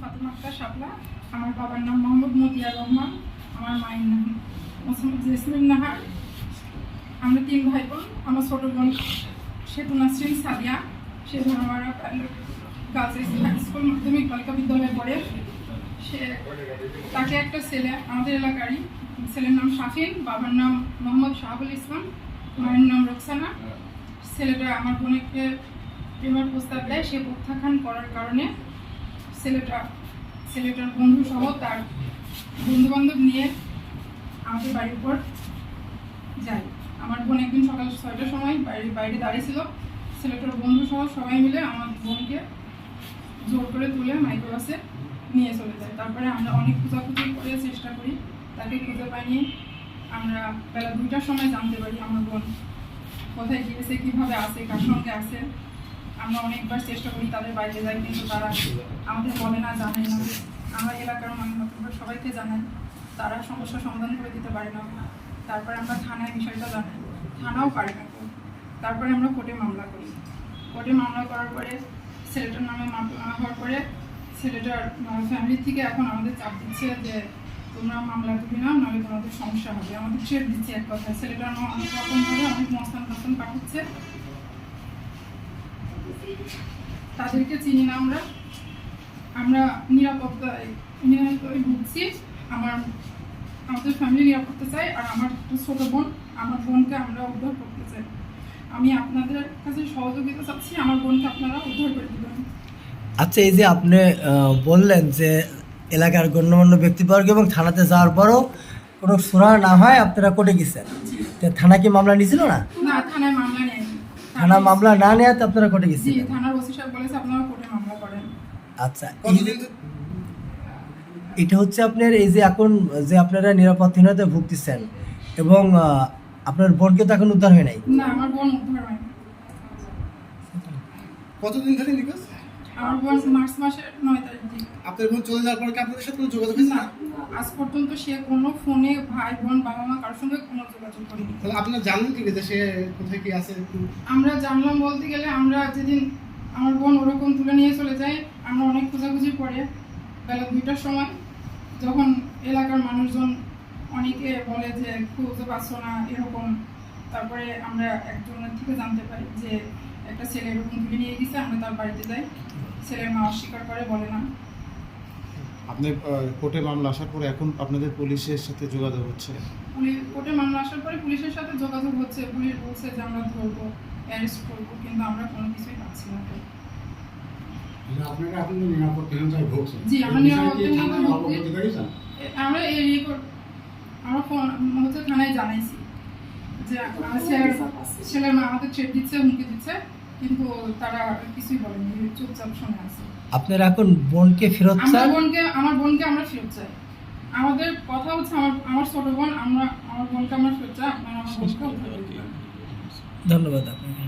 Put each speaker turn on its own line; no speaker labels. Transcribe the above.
ফাতেমা আক্তার শাপলা। আমার বাবার নাম মোহাম্মদ মতিয়ার রহমান। আমার মায়ের নাম মোহাম্মদ জেসমিন নাহার। আমরা তিন ভাই বোন আমার ছোট বোন সেতু নাসরিন সাদিয়া। সে ধর্মারা গার্লস স্কুল মাধ্যমিক বালিকা বিদ্যালয়ে পড়ে। সে তাকে একটা ছেলে আমাদের এলাকারই, ছেলের নাম শাফিন, বাবার নাম মোহাম্মদ শাহাবুল ইসলাম, মায়ের নাম রোকসানা। ছেলেটা আমার বোনকে প্রেমের প্রস্তাব দেয়, সে প্রত্যাখ্যান করার কারণে ছেলেটা ছেলেটার বন্ধু সহ তার বন্ধু বান্ধব নিয়ে আমাদের বাড়ির উপর যায় আমার বোন একদিন সকাল ছয়টার সময় বাইরে বাইরে দাঁড়িয়েছিল। ছেলেটার বন্ধু সহ সবাই মিলে আমার বোনকে জোর করে তুলে মাইক্রোবাসে নিয়ে চলে যায়। তারপরে আমরা অনেক খোঁজাখুঁজি করে চেষ্টা করি, তাকে খুঁজে পাইনি। আমরা বেলা দুইটার সময় জানতে পারি আমার বোন কোথায় গিয়েছে, কীভাবে আছে, কার সঙ্গে আছে। আমরা অনেকবার চেষ্টা করি তাদের বাইরে যাই, কিন্তু তারা আমাদের বলে না, জানে না। আমরা এলাকার মানুষ সবাইকে জানাই, তারা সমস্যার সমাধান করে দিতে পারে না। তারপরে আমরা থানায় বিষয়টা জানাই, থানাও পারে না। তারপরে আমরা কোর্টে মামলা করি। কোর্টে মামলা করার পরে ছেলেটার নামে মামলা হওয়ার পরে ছেলেটার ফ্যামিলি থেকে এখন আমাদের চাপ দিচ্ছে যে, তোমরা মামলা দিবি না নাহলে তোমাদের সমস্যা হবে। আমাদের ট্রেড দিচ্ছে এক কথায়। ছেলেটার অনেক রকমভাবে অনেক মস্তান ফাস্তান পাঠাচ্ছে। তাদেরকে চিনি না আমরা। আমরা নিরাপত্তায় নিরাপত্তায় ভুগছি আমার আমাদের ফ্যামিলি নিরাপত্তা চাই আর আমার একটা ছোট বোন আমার বোনকে আমরা উদ্ধার করতে চাই। আমি আপনাদের কাছে সহযোগিতা চাচ্ছি আমার বোনকে আপনারা উদ্ধার করে দেবেন।
আচ্ছা এই যে আপনি বললেন যে এলাকার গণ্যমান্য ব্যক্তিবর্গ এবং থানাতে যাওয়ার পরও কোনো সুরা না হয় আপনারা কোর্টে গেছেন। থানা কি মামলা নিয়েছিল না?
না থানায় মামলা
থানা মামলা না নেওয়াতে আপনারা কোর্টে
জি
গেছিলেন?
থানার ওসি সাহেব বলেছে আপনারা কোর্টে মামলা করেন।
আচ্ছা এটা হচ্ছে আপনার এই যে এখন যে আপনারা নিরাপত্তাহীনতায় ভুগতেছেন এবং আপনার বোনকে তো এখন উদ্ধার হয় নাই?
না আমার বোন উদ্ধার হয়নি
কতদিন ধরে নিখোঁজ?
আমার বোন মার্চ মাসের নয় তারিখ দিন
আপনার বোন চলে যাওয়ার পর কি আপনাদের সাথে কোনো যোগাযোগ হয়েছে?
না আজ পর্যন্ত সে কোনো ফোনে ভাই বোন বাবা মা কারোর সঙ্গে কোনো যোগাযোগ করেনি।
তাহলে আপনারা জানলেন কি যে সে কোথায় কি আছে?
আমরা জানলাম বলতে গেলে আমরা যেদিন আমার বোন ওরকম তুলে নিয়ে চলে যায় আমরা অনেক খোঁজাখুঁজি পরে বেলা দুইটার সময়। যখন এলাকার মানুষজন অনেকে বলে যে খুঁজে পাচ্ছ না এরকম। তারপরে আমরা একজনের থেকে জানতে পারি যে একটা ছেলে এরকম তুলে নিয়ে গেছে আমরা তার বাড়িতে যাই। ছেলের মা অস্বীকার করে বলে না।
আপনি কোর্টে মামলা আসার পরে এখন আপনাদের পুলিশের সাথে যোগাযোগ হচ্ছে?
পুলিশ কোর্টে মামলা আসার পরে পুলিশের সাথে যোগাযোগ হচ্ছে। পুলিশ বলছে যে আমরা ধরবো অ্যারেস্ট করব কিন্তু আমরা কোনো কিছুই পাচ্ছি না।
আপনারা এখন নিরাপত্তাহীনতায় ভুগছেন
জি, আমরা নিরাপত্তাহীনতায়? আমরা এই রিপোর্ট আমরা ফোন হচ্ছে থানায় জানাইছি। যে ছেলের মা আমাদের চেক দিচ্ছে হুমকি দিচ্ছে কিন্তু তারা কিছুই বলেনি চুপচাপ শুনে আছে।
আপনারা এখন বোনকে ফেরত
আমার
চান?
বোনকে আমার বোনকে আমরা ফেরত চাই। আমাদের কথা হচ্ছে আমার আমার ছোট বোন আমরা আমার বোনকে আমরা ফেরত চাই। আপনারা আমার বোনকে
ধন্যবাদ আপনাকে।